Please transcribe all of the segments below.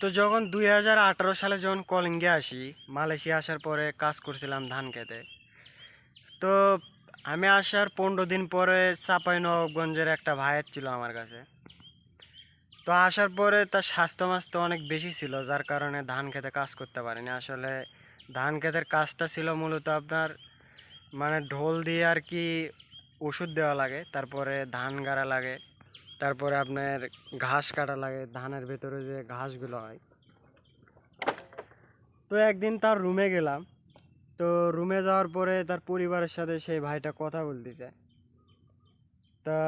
তো যখন দুই হাজার আঠারো সালে যখন কলিঙ্গে আসি, মালয়েশিয়া আসার পরে কাজ করছিলাম ধান খেতে। তো আমি আসার পনেরো দিন পরে চাপাই নবাবগঞ্জের একটা ভাইয়ের ছিল আমার কাছে। তো আসার পরে তার স্বাস্থ্য মাস্তো অনেক বেশি ছিল, যার কারণে ধান খেতে কাজ করতে পারিনি। আসলে ধান খেতের কাজটা ছিল মূলত আপনার মানে ঢোল দিয়ে আর কি ওষুধ দেওয়া লাগে, তারপরে ধান গাড়া লাগে। তারপরে আপনার ঘাস কাটা লাগে, ধানের ভেতরে যে ঘাসগুলো হয়। তো একদিন তার রুমে গেলাম। তো রুমে যাওয়ার পরে তার পরিবারের সাথে সেই ভাইটা কথা বলতেছে। তা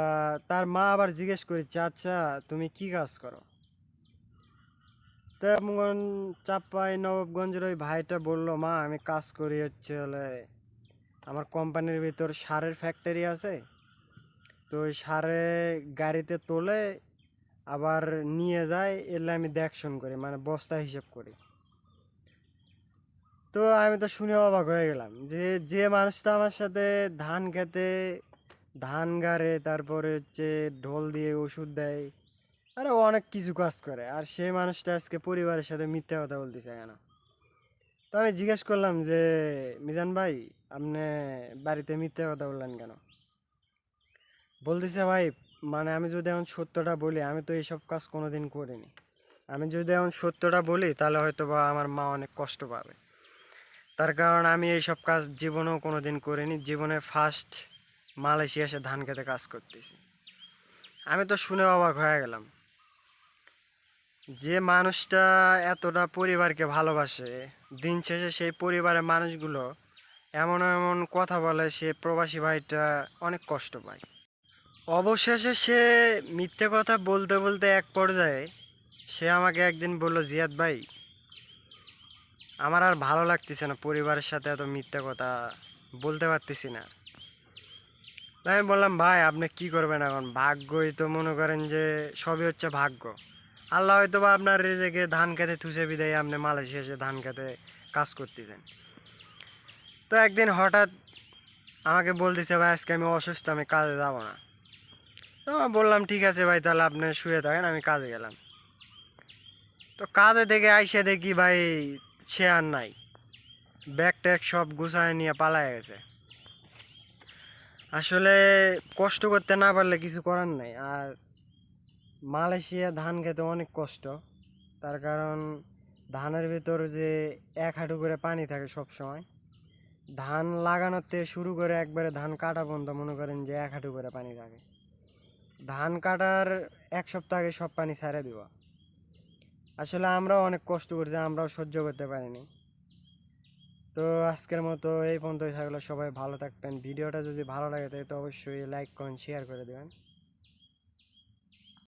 তার মা আবার জিজ্ঞেস করছে আচ্ছা তুমি কি কাজ করো? তা চাপাই নবাবগঞ্জের ওই ভাইটা বলল, মা, আমি কাজ করি হচ্ছে হলে আমার কোম্পানির ভিতর সারের ফ্যাক্টরি আছে। তো সারে গাড়িতে তোলে, আবার নিয়ে যায়, এলে আমি দেখশন করি মানে বস্তা হিসেব করি। তো আমি তো শুনে অবাক হয়ে গেলাম যে যে মানুষটা আমার সাথে ধান খেতে, ধান গাড়ে, তারপরে হচ্ছে ঢোল দিয়ে ওষুধ দেয়, আরে অনেক কিছু কাজ করে, আর সেই মানুষটা আজকে পরিবারের সাথে মিথ্যা কথা বলতেছে কেন? তো আমি জিজ্ঞেস করলাম যে, মিজান ভাই, আপনি বাড়িতে মিথ্যা কথা বললেন কেন? বলতেছে, ভাই মানে আমি যদি এখন সত্যটা বলি, আমি তো এইসব কাজ কোনোদিন করিনি। আমি যদি এখন সত্যটা বলি, তাহলে হয়তো বা আমার মা অনেক কষ্ট পাবে। তার কারণ আমি এইসব কাজ জীবনেও কোনো দিন করিনি। জীবনে ফার্স্ট মালয়েশিয়া এসে ধান খেতে কাজ করতেছি। আমি তো শুনে অবাক হয়ে গেলাম। যে মানুষটা এতটা পরিবারকে ভালোবাসে, দিন শেষে সেই পরিবারের মানুষগুলো এমন এমন কথা বলে, সে প্রবাসী ভাইটা অনেক কষ্ট পায়। অবশেষে সে মিথ্যে কথা বলতে বলতে এক পর্যায়ে সে আমাকে একদিন বলল, জিয়াদ ভাই, আমার আর ভালো লাগতেছে না, পরিবারের সাথে এত মিথ্যে কথা বলতে পারতেছি না। আমি বললাম, ভাই, আপনি কি করবেন এখন? ভাগ্যই তো মনে করেন যে সবই হচ্ছে ভাগ্য। আল্লাহ হয়তো বা আপনার রেজেকে ধান খেতে থুসে বিদায় আপনি মালয়েশিয়া এসে ধান খেতে কাজ করতেছেন। তো একদিন হঠাৎ আমাকে বলতেছে, ভাই, আজকে আমি অসুস্থ, আমি কাজে যাব না। বললাম, ঠিক আছে ভাই, তাহলে আপনি শুয়ে থাকেন, আমি কাজে গেলাম। তো কাজে থেকে আইসে দেখি ভাই, সে আর নাই। ব্যাগ ট্যাগ সব গুছায় নিয়ে পালায় গেছে। আসলে কষ্ট করতে না পারলে কিছু করার নাই। আর মালয়েশিয়া ধান খেতে অনেক কষ্ট। তার কারণ ধানের ভিতর যে এক হাঁটু করে পানি থাকে সব সময় ধান লাগানোর থেকে শুরু করে একবারে ধান কাটা পর্যন্ত মনে করেন যে এক হাঁটু করে পানি থাকে। ধান কাটার এক সপ্তাহ আগে সব পানি ছাড়া দিব। আসলে আমরাও অনেক কষ্ট করছি আমরাও সহ্য করতে পারিনি। তো আজকের মতো এই পর্যন্তই থাকল। সবাই ভালো থাকবেন। ভিডিওটা যদি ভালো লাগে তাহলে তো অবশ্যই লাইক করেন শেয়ার করে দেবেন।